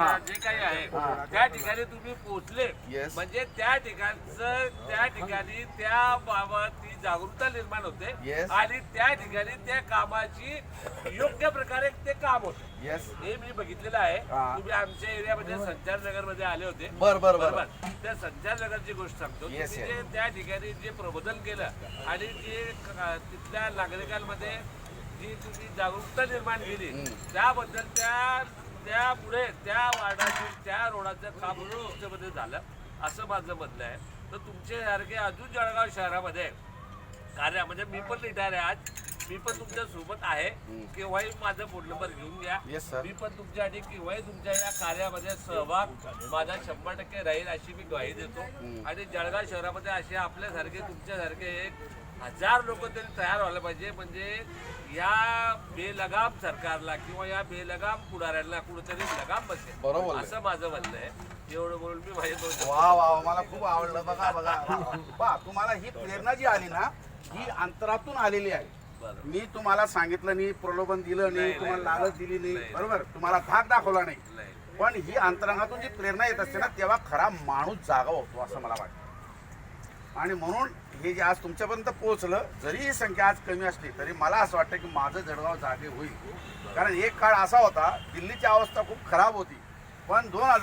जे काही आहे त्या ठिकाणी तुम्ही पोहोचले. म्हणजे त्या ठिकाणचं त्या ठिकाणी त्या बाबत ती जागरूकता निर्माण होते. आणि त्या ठिकाणी त्या कामाची योग्य प्रकारे ते काम होते. हे मी बघितलेलं आहे. तुम्ही आमच्या एरियामध्ये संचार नगरमध्ये आले होते. बर बर बर बरोबर. त्या संचार नगरची गोष्ट सांगतो. जे त्या ठिकाणी जे प्रबोधन केलं आणि जे तिथल्या नागरिकांमध्ये जी तुम्ही जागरूकता निर्माण केली त्याबद्दल त्या त्यामुळे त्या वार्डातील त्या रोडाचं काम तुमच्यामध्ये झालं. असं माझं म्हणणं आहे. तर तुमच्यासारखे अजून जळगाव शहरामध्ये कार्य म्हणजे मी पण रिटायर आहे आज. मी पण तुमच्यासोबत आहे. केव्हाही माझा फोन नंबर घेऊन घ्या. मी पण तुमच्यासाठी केव्हाही तुमच्या या कार्यामध्ये सहभाग माझा शंभर टक्के राहील अशी मी ग्वाही देतो. आणि जळगाव शहरामध्ये असे आपल्यासारखे तुमच्यासारखे एक हजार लोक तरी तयार व्हायला पाहिजे. म्हणजे या बेलगाम सरकारला किंवा या बेलगाम पुढाऱ्यांना कुठेतरी लगाम बसेल. बरोबर. असं माझं म्हणणं आहे. एवढं बोलून मी दोन वा वा वा, मला खूप आवडलं. बघा बघा. तुम्हाला ही प्रेरणा जी आली ना ही अंतरातून आलेली आहे. बरोबर. मी तुम्हाला सांगितलं नाही प्रलोभन दिलं नाही नाही, तुम्हाला नाही. लालच दिली नाही. नाही. बरोबर? तुम्हाला धाक दाखवला नाही. नाही. पण ही अंतरंगातून जी प्रेरणा येत असते ना तेव्हा खरा माणूस जागा होतो असं मला वाटतं. आणि म्हणून हे जे आज तुमच्यापर्यंत पोहोचलं जरी ही संख्या आज कमी असली तरी मला असं वाटतं की माझं जळगाव जागे होईल. कारण एक काळ असा होता दिल्लीची अवस्था खूप खराब होती. पण दोन हजार